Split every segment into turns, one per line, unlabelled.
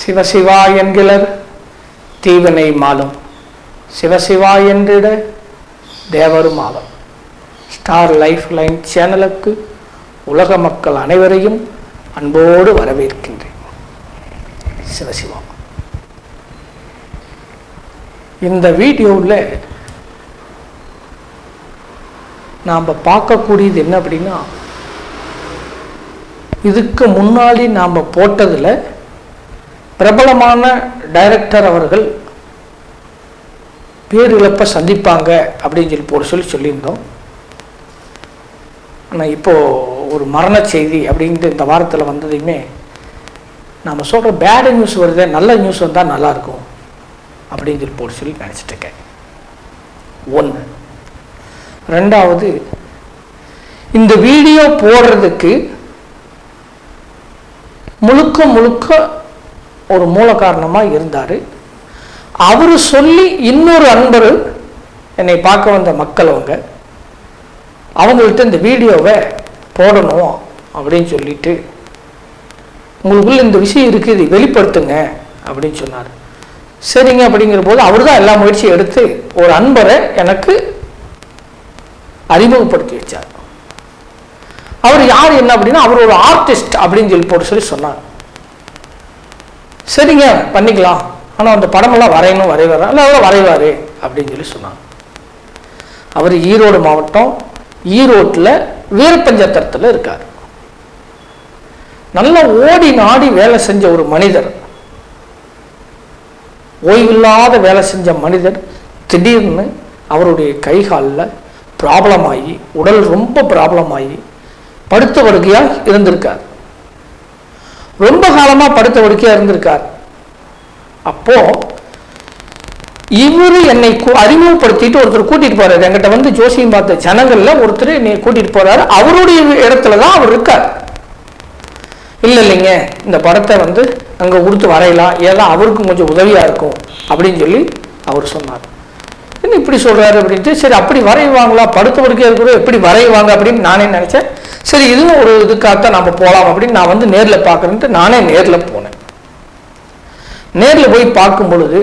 சிவசிவா என்கிறர் தீவனை மாலும். சிவசிவா என்றிட தேவரும் ஆவர். ஸ்டார் லைஃப் லைன் சேனலுக்கு உலக மக்கள் அனைவரையும் அன்போடு வரவேற்கின்றேன். சிவசிவா. இந்த வீடியோவில் நாம் பார்க்கக்கூடியது என்ன அப்படின்னா இதுக்கு முன்னாடி நாம் போட்டதில் பிரபலமான டைரக்டர் அவர்கள் பேரிழப்பை சந்திப்பாங்க அப்படின்னு சொல்லி போட சொல்லி சொல்லியிருந்தோம். ஆனால் இப்போது ஒரு மரண செய்தி அப்படின்ட்டு இந்த வாரத்தில் வந்ததையுமே நம்ம சொல்கிற பேட் நியூஸ் வருதே நல்ல நியூஸ் வந்தால் நல்லாயிருக்கும் அப்படின்னு சொல்லி போட சொல்லி நினச்சிட்ருக்கேன் ஒன்று ரெண்டாவது இந்த வீடியோ போடுறதுக்கு முழுக்க முழுக்க ஒரு மூல காரணமாக இருந்தார். அவர் சொல்லி இன்னொரு அன்பர் என்னை பார்க்க வந்த மக்கள் அவங்க அவங்கள்ட்ட இந்த வீடியோவை போடணும் அப்படின்னு சொல்லிட்டு உங்களுக்குள்ள இந்த விஷயம் இருக்குது இது வெளிப்படுத்துங்க அப்படின்னு சொன்னார். சரிங்க அப்படிங்கிற போது அவர் தான் எல்லா முயற்சியும் எடுத்து ஒரு அன்பரை எனக்கு அறிமுகப்படுத்தி வச்சார். அவர் யார் என்ன அப்படின்னா அவர் ஒரு ஆர்டிஸ்ட் அப்படின்னு சொல்லி போட்டு சொல்லி சொன்னார். சரிங்க பண்ணிக்கலாம். ஆனால் அந்த படமெல்லாம் வரையணும் வரைவார் இல்லை அவ்வளோ வரைவார் அப்படின்னு சொல்லி சொன்னாங்க. அவர் ஈரோடு மாவட்டம் ஈரோட்டில் வீரப்பஞ்சத்திரத்தில் இருக்கார். நல்லா ஓடி நாடி வேலை செஞ்ச ஒரு மனிதர். ஓய்வில்லாத வேலை செஞ்ச மனிதர். திடீர்னு அவருடைய கைகாலில் ப்ராப்ளம் ஆகி உடல் ரொம்ப ப்ராப்ளம் ஆகி படுத்த படுக்கையாக இருந்திருக்கார். ரொம்ப காலமாக படுத்த ஒடுக்கையாக இருந்திருக்கார். அப்போ இவர் என்னை கூ- அறிமுகப்படுத்திட்டு ஒருத்தர் கூட்டிட்டு போறாரு. என்கிட்ட வந்து ஜோசியம் பார்த்த ஜனங்கள்ல ஒருத்தர் என்னை கூட்டிட்டு போறாரு. அவருடைய இடத்துல தான் அவர் இருக்கார். இல்லை இல்லைங்க. இந்த படத்தை வந்து அங்கே கொடுத்து வரையலாம். ஏதோ அவருக்கும் கொஞ்சம் உதவியா இருக்கும். அப்படின்னு சொல்லி அவர் சொன்னார். என்ன இப்படி சொல்றாரு? அப்படின்ட்டு சரி அப்படி வரைவாங்களா? படுத்த படுக்கையாக இருக்கிற எப்படி வரைவாங்க? அப்படின்னு நானே நினச்சேன். சரி இதுவும் ஒரு இதுக்காகத்தான் நம்ம போகலாம் அப்படின்னு நான் வந்து நேரில் பார்க்குறேன்ட்டு நானே நேரில் போனேன். நேரில் போய் பார்க்கும் பொழுது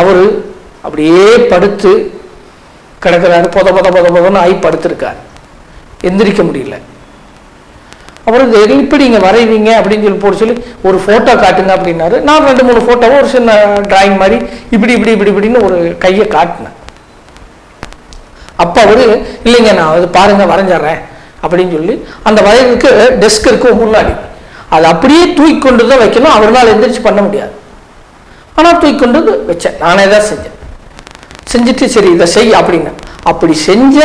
அவர் அப்படியே படுத்து கிடக்கிறாரு. பொத பொத பொத பொதன்னு ஆகி படுத்திருக்கார். எந்திரிக்க முடியல. அப்புறம் இது எப்படி இங்கே வரைவீங்க அப்படின்னு சொல்லி போட்டு சொல்லி ஒரு ஃபோட்டோ காட்டுங்க அப்படின்னாரு. நான் ரெண்டு மூணு ஃபோட்டோவை ஒரு சின்ன டிராயிங் மாதிரி இப்படி இப்படி இப்படி இப்படின்னு ஒரு கையை காட்டினேன். அப்போ அவர் இல்லைங்க நான் அது பாருங்க வரைஞ்சிட்றேன் அப்படின்னு சொல்லி அந்த வயதுக்கு டெஸ்க் இருக்கும் முன்னாடி. அது அப்படியே தூக்கி கொண்டு தான் வைக்கணும். அவரால் எந்திரிச்சு பண்ண முடியாது. ஆனால் தூக்கி கொண்டு வந்து வச்சேன். நானே தான் செஞ்சேன். செஞ்சுட்டு சரி இதை செய் அப்படின்னு. அப்படி செஞ்ச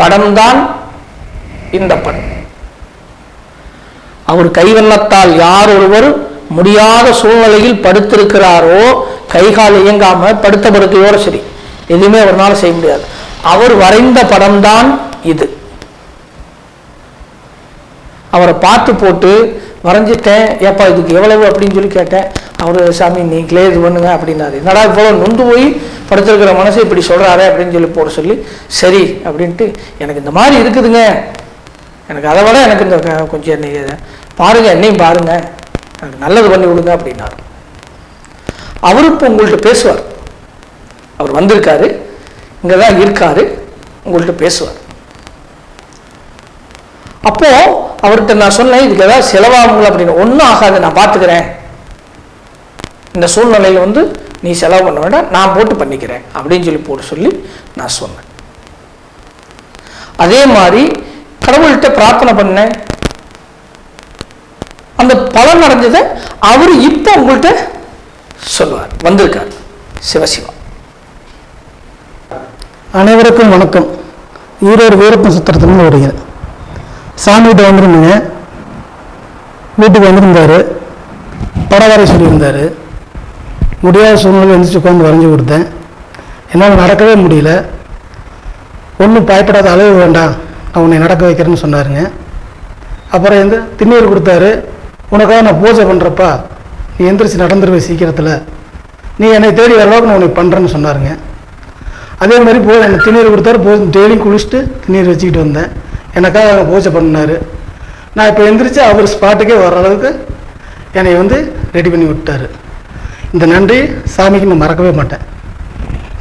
படம்தான் இந்த படம். அவர் கைவண்ணத்தால் யார் ஒருவர் முடியாத சூழ்நிலையில் படுத்திருக்கிறாரோ கை கால் இயங்காம படுத்த படுக்கையோட சரி எதுவுமே அவரால் செய்ய முடியாது. அவர் வரைந்த படம்தான் இது. அவரை பார்த்து போட்டு வரைஞ்சிட்டேன். ஏப்பா இதுக்கு எவ்வளவு அப்படின்னு சொல்லி கேட்டேன். அவர் சாமி நீங்களே இது பண்ணுங்க அப்படின்னாரு. என்னடா இவ்வளோ நொந்து போய் படுத்திருக்கிற மனசு இப்படி சொல்கிறாரே அப்படின்னு சொல்லி போட சொல்லி சரி அப்படின்ட்டு எனக்கு இந்த மாதிரி இருக்குதுங்க. எனக்கு அதை விட எனக்கு இந்த கொஞ்சம் என்னை பாருங்கள் என்னையும் பாருங்க. எனக்கு நல்லது பண்ணி விடுங்க அப்படின்னாரு. அவரு இப்போ உங்கள்கிட்ட பேசுவார். அவர் வந்திருக்காரு. இங்கே தான் இருக்காரு. உங்கள்கிட்ட பேசுவார். அப்போது அவர்கிட்ட நான் சொன்னேன் இதுக்கு ஏதாவது செலவாகுங்களா அப்படின்னு. ஒன்றும் ஆகாது நான் பார்த்துக்கிறேன். இந்த சூழ்நிலையில் வந்து நீ செலவு பண்ண வேண்டாம் நான் போட்டு பண்ணிக்கிறேன் அப்படின்னு சொல்லி போட்டு சொல்லி நான் சொன்னேன். அதே மாதிரி கடவுள்கிட்ட பிரார்த்தனை பண்ணேன். அந்த பலன் நடந்ததை அவர் இப்போ உங்கள்கிட்ட சொல்லுவார் வந்திருக்கார் சிவசிவா.
அனைவருக்கும் வணக்கம். ஈரோடு வீரப்பன் சுத்திரத்துலேருந்து வருகிறேன். சாமிகிட்ட வந்துருந்தேங்க. வீட்டுக்கு வந்திருந்தார். படம் வரைய சொல்லியிருந்தார். முடியாத சூழ்நிலை எழுந்திரிச்சு உட்காந்து வரைஞ்சி கொடுத்தேன். என்னால் நடக்கவே முடியல. ஒன்றும் பயப்படாத அளவு வேண்டாம். நான் உன்னை நடக்க வைக்கிறேன்னு சொன்னாருங்க. அப்புறம் எந்த திண்ணீர் கொடுத்தாரு. உனக்காக நான் பூஜை பண்ணுறப்பா நீ எந்திரிச்சு நடந்துருவே சீக்கிரத்தில். நீ என்னை தேடி வர அளவுக்கு நான் உனக்கு பண்ணுறேன்னு சொன்னாருங்க. அதே மாதிரி போ எனக்கு திண்ணீர் கொடுத்தாரு. போ டெய்லியும் குளிச்சுட்டு திண்ணீர் வச்சுக்கிட்டு வந்தேன். எனக்காக பூஜை பண்ணார். நான் இப்போ எந்திரிச்சு அவர் ஸ்பாட்டுக்கே வர அளவுக்கு என்னை வந்து ரெடி பண்ணி விட்டாரு. இந்த நன்றி சாமிக்கு நான் மறக்கவே மாட்டேன்.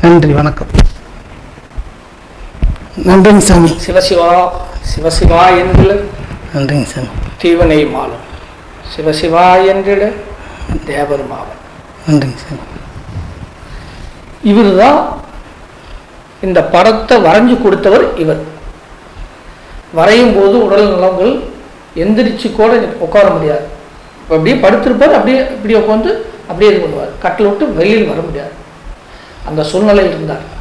நன்றி வணக்கம். நன்றிங்க சாமி.
சிவசிவா சிவசிவா என்கிற
நன்றிங்க சாமி.
தீவனை மாலும். சிவசிவா என்கிற தேவர் மாவன்
நன்றிங்க சாமி.
இவர் தான் இந்த படத்தை வரைஞ்சு கொடுத்தவர் இவர். வரையும் போது உடல் நலங்கள் எந்திரிச்சு கூட உட்கார முடியாது. இப்போ அப்படியே படுத்திருப்பார் அப்படியே இப்படி உட்காந்து அப்படியே இது பண்ணுவார். கட்டில் விட்டு வெளியில் வர முடியாது. அந்த சூழ்நிலையில் இருந்தார்.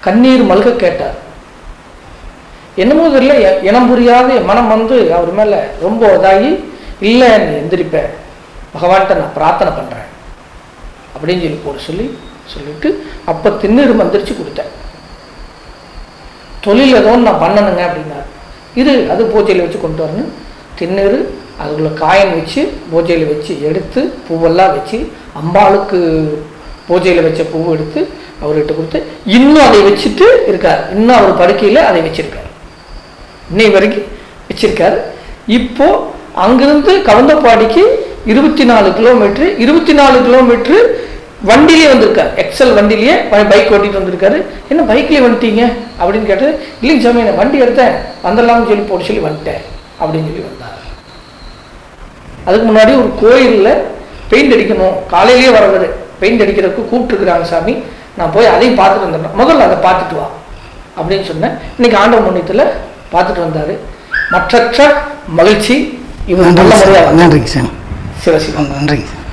கண்ணீர் மல்க கேட்டார். என்னமோ தெரியல எ- இனம் புரியாத என் மனம் வந்து அவர் மேலே ரொம்ப இதாகி இல்லை நீ எந்திரிப்பேன் பகவான்கிட்ட நான் பிரார்த்தனை பண்ணுறேன் அப்படின்னு சொல்லி போட சொல்லி சொல்லிட்டு அப்போ திண்ணீர் மந்திரிச்சு கொடுத்தேன். தொழில் ஏதோ நான் பண்ணணுங்க அப்படின்னாரு. இது அது பூஜையில் வச்சு கொண்டு வரணும். திண்ணீர் அதுக்குள்ளே காயின் வச்சு பூஜையில் வச்சு எடுத்து பூவெல்லாம் வச்சு அம்பாளுக்கு பூஜையில் வச்ச பூவை எடுத்து அவர்கிட்ட கொடுத்து இன்னும் அதை வச்சுட்டு இருக்கார். இன்னும் அவர் படுக்கையில் அதை வச்சிருக்கார். இன்னை வரைக்கும் வச்சிருக்காரு. இப்போது அங்கிருந்து கவுந்தப்பாடிக்கு இருபத்தி நாலு கிலோமீட்ரு இருபத்தி நாலு கிலோமீட்ரு வண்டிலேயே வந்திருக்கார். எக்ஸல் வண்டிலேயே பைக் ஓட்டிகிட்டு வந்திருக்காரு. என்ன பைக்லேயே வந்துட்டீங்க? அப்படின்னு கேட்டு இல்லைங்க சாமி நான் வண்டி எடுத்தேன். வந்துடலாம்னு சொல்லி போட்டு சொல்லி வந்துட்டேன். அப்படின்னு சொல்லி வந்தார் அதுக்கு முன்னாடி ஒரு கோயிலில் பெயிண்ட் அடிக்கணும். காலையிலேயே வர்றது. பெயிண்ட் அடிக்கிறதுக்கு கூப்பிட்டுருக்குறாங்க சாமி. நான் போய் அதையும் பார்த்துட்டு வந்துடுறேன். முதல்ல அதை பார்த்துட்டு வா அப்படின்னு சொன்னேன். இன்னைக்கு ஆண்டவ முன்னத்தில் பார்த்துட்டு வந்தார். மற்றற்ற மகிழ்ச்சி. இவர் நல்ல முறையாக
நன்றிங்க சாமி.
சிவசிவம்.
நன்றிங்க சாமி.